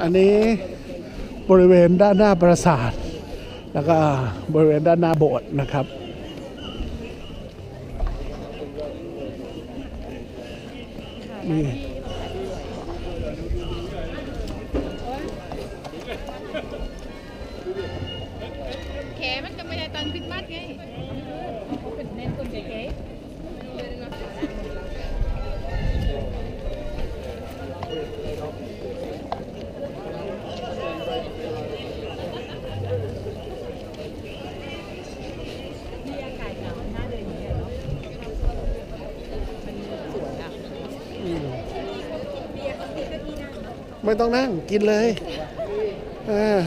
อันนี้บริเวณด้านหน้าปราสาท แล้วก็บริเวณด้านหน้าโบสถ์นะครับนี่ ไม่ต้องนั่งกินเลยอ่า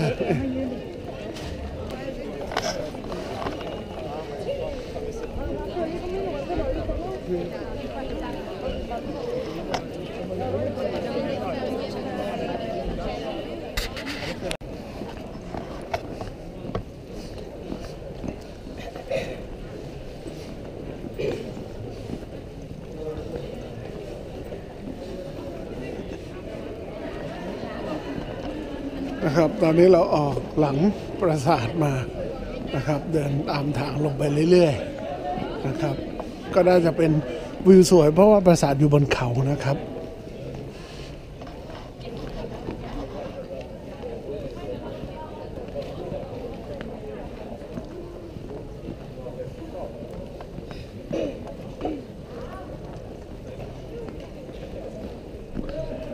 นะครับ ตอนนี้เราออกหลังปราสาทมานะครับ เดินตามทางลงไปเรื่อยๆนะครับ ก็น่าจะเป็นวิวสวยเพราะว่าปราสาทอยู่บนเขานะครับ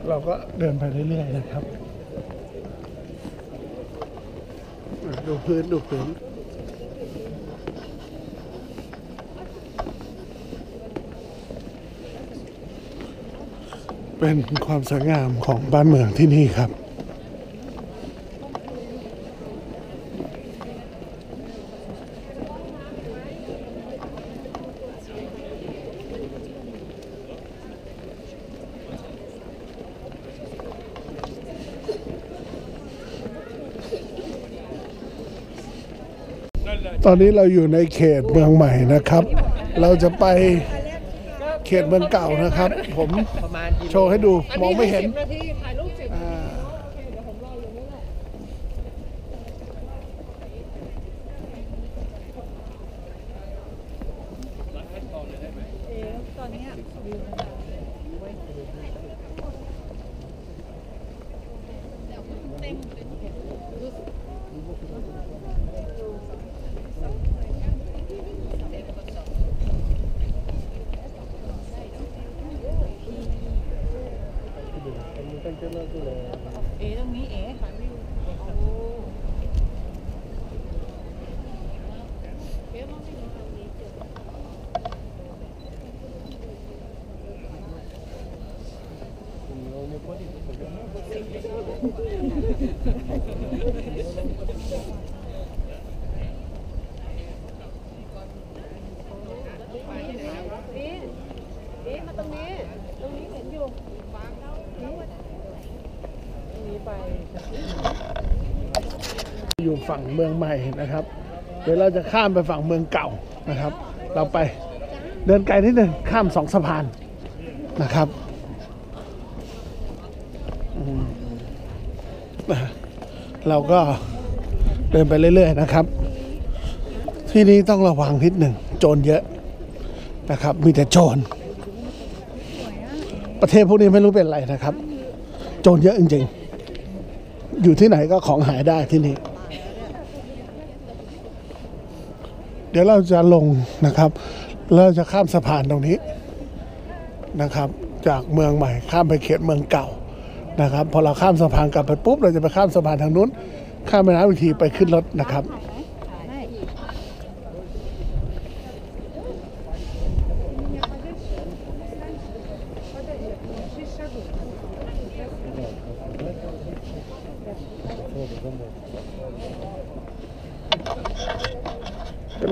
เราก็เดินไปเรื่อยๆนะครับอะ ดูพื้นดูพื้นเป็นความสวยงามของบ้านเมืองที่นี่ครับ ตอนนี้เราอยู่ในเขตเมืองใหม่นะครับ เราจะไปเขตเมืองเก่านะครับ ผมโชว์ให้ดูมองไม่เห็น นาทีถ่ายรูปสิบ อ่า ตอนนี้วิวเอ๋ตรงนี้เอ๋ถ่ายวิวโอ้นี่นี่มา ตรงนี้ ตรงนี้เห็นอยู่วางแล้วนี้ไปอยู่ฝั่งเมืองใหม่นะครับ เดี๋ยวเราจะข้ามไปฝั่งเมืองเก่านะครับ เราไปเดินไกลนิดหนึ่งข้ามสองสะพานนะครับเราก็เดินไปเรื่อย ๆ นะครับ ที่นี้ต้องระวังนิดหนึ่งโจรเยอะนะครับ มีแต่โจร ประเทศพวกนี้ไม่รู้เป็นอะไรนะครับ โจรเยอะจริง ๆ อยู่ที่ไหนก็ของหายได้ที่นี่ เดี๋ยวเราจะลงนะครับ เราจะข้ามสะพานตรงนี้นะครับ จากเมืองใหม่ข้ามไปเขตเมืองเก่านะครับ พอเราข้ามสะพานกลับไปปุ๊บเราจะไปข้ามสะพานทางนู้น ข้ามแม่น้ำอีกทีไปขึ้นรถนะครับ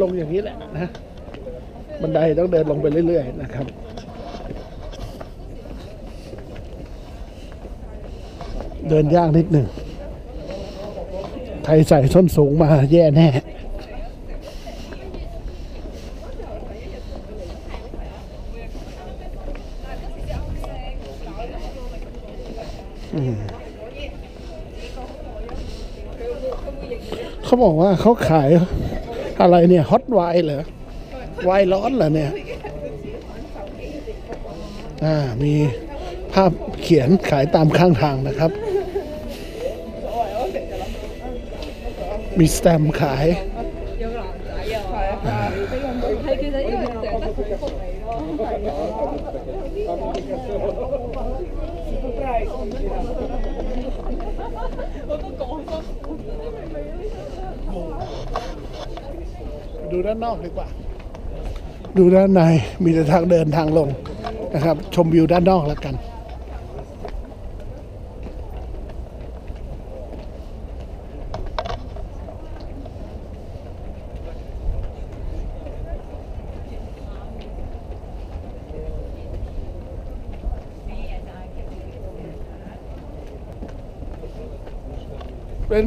ลงอย่างนี้แหละนะบันไดต้องเดินลงไปเรื่อย ๆ นะครับเดินยากนิดหนึ่ง ใครใส่ส้นสูงมาแย่แน่ เขาบอกว่าเขาขาย อะไรเนี่ยฮอตไวน์เหรอไวน์ร้อนเหรอเนี่ยอ่ามีภาพเขียนขายตามข้างทางนะครับ มีสแตม์ขายานนอกดีกว่า ดูด้านในมีแต่ทางเดินทางลงนะครับ ชมวิวด้านนอกแล้วกันเป็น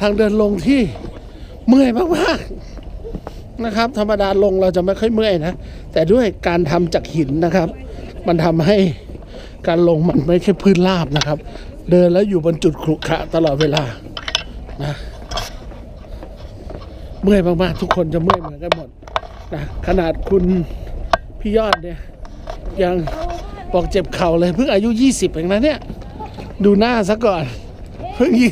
ทางเดินลงที่เมื่อยมาก ๆ นะครับ ธรรมดาลงเราจะไม่ค่อยเมื่อยนะ แต่ด้วยการทำจากหินนะครับ มันทำให้การลงมันไม่ใช่พื้นราบนะครับ เดินแล้วอยู่บนจุดขรุขระตลอดเวลานะเมื่อยมากๆทุกคนจะเมื่อยเหมือนกันหมดนะขนาดคุณพี่ยอดเนี่ยยังบอกเจ็บเข่าเลยเพิ่งอายุ 20เองนะเนี่ย ดูหน้าซะก่อน เพิ่ง 20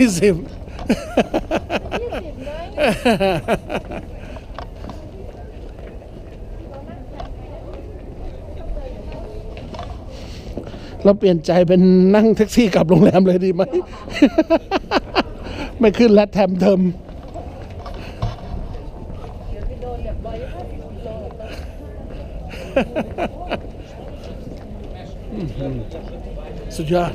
เราเปลี่ยนใจเป็นนั่งแท็กซี่กลับโรงแรมเลยดีไหม ไม่ขึ้นและแถมเทมสุดยอด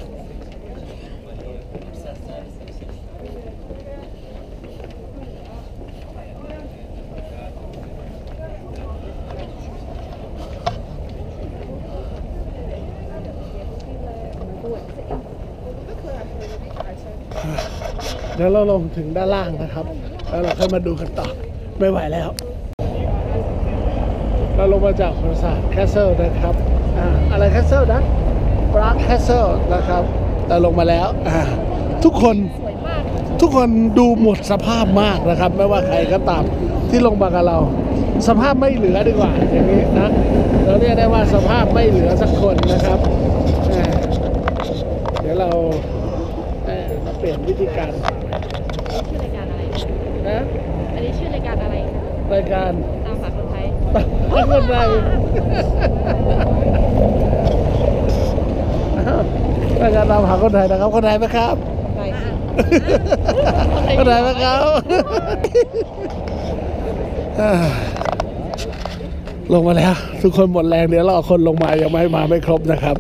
เดี๋ยวเราลงถึงด้านล่างนะครับ แล้วเราค่อยมาดูกันต่อ ไม่ไหวแล้ว เราลงมาจากปราสาทแคสเซิลนะครับอ่าอะไรแคสเซิลนะปรากแคสเซิลนะครับเราลงมาแล้วอ่าทุกคนทุกคนดูหมดสภาพมากนะครับ ไม่ว่าใครก็ตามที่ลงมากับเรา สภาพไม่เหลือดีกว่าอย่างนี้นะเราเรียกได้ว่าสภาพไม่เหลือสักคนนะครับอ่าเดี๋ยวเราเอ่อมาเปลี่ยนวิ ธีการชื่อรายการอะไรนะอันนี้ชื่อรายการอะไร รายการตามหาคนไทยไม่เป็นไรรายการตามหาคนไทยนะครับคนไทยไหมครับไปสิคนไทยไหมครับอ่าลงมาแล้ว ทุกคนหมดแรงเดี๋ยวรอคนลงมายังไม่มาไม่ครบนะครับ